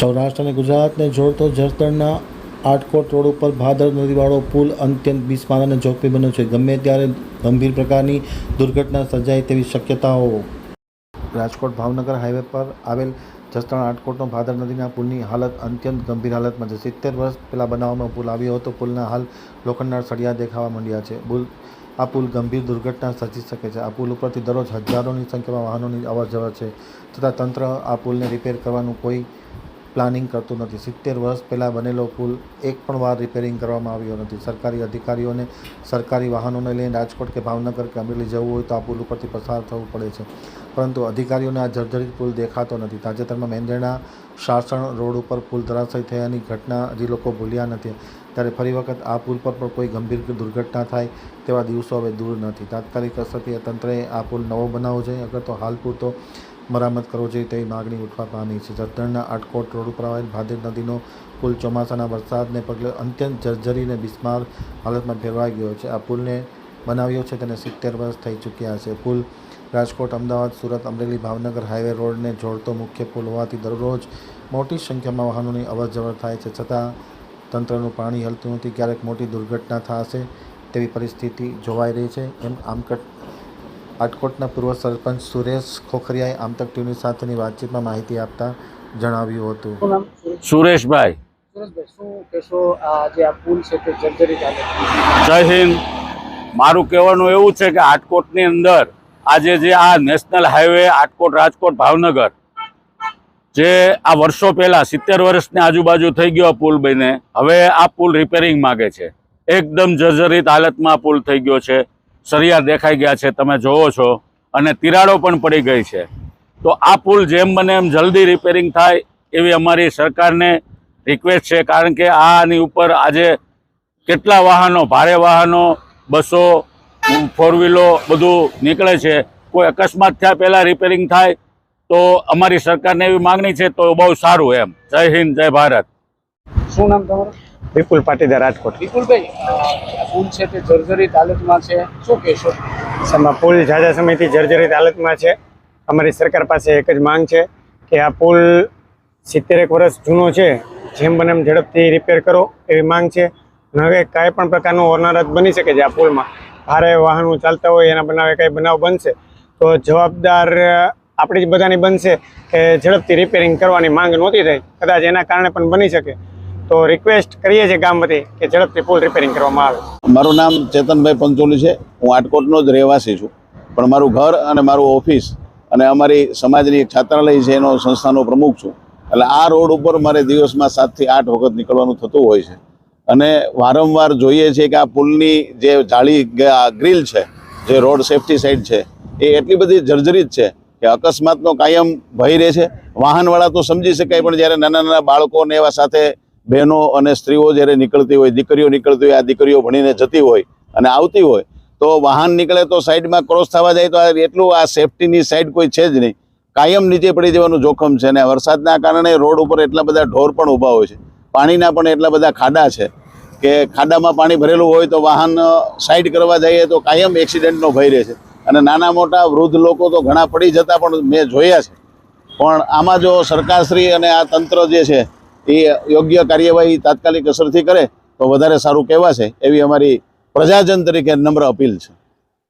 સૌરાષ્ટ્ર અને ગુજરાતને જોડતો જસદણના આટકોટ રોડ ઉપર ભાદર નદીવાળો પુલ અત્યંત બિસ્માર અને જોખમી બન્યો છે. ગમે ત્યારે ગંભીર પ્રકારની દુર્ઘટના સર્જાય તેવી શક્યતાઓ. રાજકોટ ભાવનગર હાઈવે પર આવેલ જસદણ આટકોટનો ભાદર નદીના પુલની હાલત અત્યંત ગંભીર હાલતમાં છે. સિત્તેર વર્ષ પહેલાં બનાવવામાં પુલ આવ્યો હતો. પુલના હાલ લોખંડના સળિયા દેખાવા માંડ્યા છે. પુલ, આ પુલ ગંભીર દુર્ઘટના સર્જી શકે છે. આ પુલ ઉપરથી દરરોજ હજારોની સંખ્યામાં વાહનોની અવર જવર છે. તથા તંત્ર આ પુલને રિપેર કરવાનું કોઈ પ્લાનિંગ કરતું નથી. સિત્તેર વર્ષ પહેલાં બનેલો પુલ એક પણ વાર રિપેરિંગ કરવામાં આવ્યો નથી. સરકારી અધિકારીઓને સરકારી વાહનોને લઈને રાજકોટ કે ભાવનગર કે અમરેલી જવું હોય તો આ પુલ ઉપરથી પસાર થવું પડે છે. પરંતુ અધિકારીઓને આ જર્જરિત પુલ દેખાતો નથી. તાજેતરમાં મેંદરડા શાસણ રોડ ઉપર પુલ ધરાશય થયાની ઘટના હજી લોકો ભૂલ્યા નથી. ત્યારે ફરી વખત આ પુલ પર પણ કોઈ ગંભીર દુર્ઘટના થાય તેવા દિવસો હવે દૂર નથી. તાત્કાલિક અસરથી તંત્રએ આ પુલ નવો બનાવવો જોઈએ. અગર તો હાલ પૂરતો મરામત કરવો જોઈએ તેવી માગણી ઉઠવા પામી છે. જસદણના આટકોટ રોડ ઉપર આવેલ ભાદર નદીનો પુલ ચોમાસાના વરસાદને પગલે અત્યંત જર્જરીને બિસ્માર હાલતમાં ફેરવાઈ ગયો છે. આ પુલને બનાવ્યો છે તેને સિત્તેર વર્ષ થઈ ચૂક્યા છે. પુલ રાજકોટ, અમદાવાદ, સુરત, અમરેલી, ભાવનગર હાઈવે રોડને જોડતો મુખ્ય પુલ હોવાથી દરરોજ મોટી સંખ્યામાં વાહનોની અવરજવર થાય છે. છતાં તંત્રનું પાણી હલતું નથી. ક્યારેક મોટી દુર્ઘટના થશે તેવી પરિસ્થિતિ જોવાઈ રહી છે. એમ આમકટ આટકોટના પૂર્વ સરપંચ સુરેશ ખોખરિયાએ આમતક ટીવી સાથેની વાતચીતમાં માહિતી આપતા જણાવ્યું હતું. સુરેશભાઈ. જય હિન્દ. મારું કહેવાનું એવું છે કે આટકોટની અંદર આજે જે આ નેશનલ હાઈવે આટકોટ રાજકોટ ભાવનગર જે આ વર્ષો પહેલા સિત્તેર વર્ષની આજુબાજુ થઈ ગયો આ પુલ બને હવે આ પુલ રિપેરિંગ માગે છે. એકદમ જર્જરિત હાલતમાં પુલ થઈ ગયો છે. સરિયા દેખાઈ ગયા છે, તમે જોવો છો. અને તિરાડો પણ પડી ગઈ છે. તો આ પુલ જેમ બને એમ જલ્દી રિપેરિંગ થાય એવી અમારી સરકારને રિક્વેસ્ટ છે, કારણ કે આની ઉપર આજે કેટલા વાહનો, ભારે વાહનો, બસો ફોર વ્હીલો બધું નીકળે છે. કોઈ અકસ્માત થયા પહેલાં રિપેરિંગ થાય તો અમારી સરકારને એવી માગણી છે તો બહુ સારું એમ. જય હિન્દ, જય ભારત. શું નામ તમારું? વિપુલ પાટીદાર રાજકોટ. વિપુલભાઈ આ પુલ છે તે જર્જરિત હાલતમાં છે. શું કહેશો? સમા પુલ ઝાઝા સમયથી જર્જરિત હાલતમાં છે. અમારી સરકાર પાસે એક જ માંગ છે કે આ પુલ સિત્તેરેક વર્ષ જૂનો છે. જેમ બને એમ ઝડપથી રિપેર કરો એવી માંગ છે. હવે કાંઈ પણ પ્રકારનો ઓરનારત બની શકે છે આ પુલમાં. ભારે વાહનો ચાલતા હોય એના બનાવે કાંઈ બનાવ બનશે તો જવાબદાર આપણી જ બધાની બનશે કે ઝડપથી રિપેરિંગ કરવાની માંગ નહોતી થઈ. કદાચ એના કારણે પણ બની શકે. તો રિક્વેસ્ટ કરીએ છીએ ગામ વતી કે ઝડપથી પુલ રિપેરિંગ કરવામાં આવે. મારું નામ ચેતનભાઈ પંચોલી છે. હું આટકોટનો જ રહેવાસી છું. પણ મારું ઘર અને મારું ઓફિસ અને અમારી સમાજની એક છાત્રાલય છે એનો સંસ્થાનો પ્રમુખ છું. એટલે આ રોડ ઉપર મારે દિવસમાં સાતથી આઠ વખત નીકળવાનું થતું હોય છે. અને વારંવાર જોઈએ છીએ કે આ પુલની જે જાળી ગ્રીલ છે, જે રોડ સેફટી સાઇડ છે, એ એટલી બધી જર્જરિત છે કે અકસ્માતનો કાયમ ભય રહે છે. વાહનવાળા તો સમજી શકાય, પણ જ્યારે નાના નાના બાળકોને એવા સાથે બહેનો અને સ્ત્રીઓ જ્યારે નીકળતી હોય, દીકરીઓ નીકળતી હોય, આ દીકરીઓ ભણીને જતી હોય અને આવતી હોય, તો વાહન નીકળે તો સાઈડમાં ક્રોસ થવા જાય તો આ એટલું આ સેફટીની સાઈડ કોઈ છે જ નહીં. કાયમ નીચે પડી જવાનું જોખમ છે અને વરસાદના કારણે રોડ ઉપર એટલા બધા ઢોર પણ ઊભા હોય છે. પાણીના પણ એટલા બધા ખાડા છે કે ખાડામાં પાણી ભરેલું હોય તો વાહન સાઈડ કરવા જઈએ તો કાયમ એક્સિડન્ટનો ભય રહે છે. અને નાના મોટા વૃદ્ધ લોકો તો ઘણા પડી જતા પણ મેં જોયા છે. પણ આમાં જો સરકારશ્રી અને આ તંત્ર જે છે એ યોગ્ય કાર્યવાહી તાત્કાલિક અસરથી કરે તો વધારે સારું કહેવાશે એવી અમારી પ્રજાજન તરીકે નમ્ર અપીલ છે.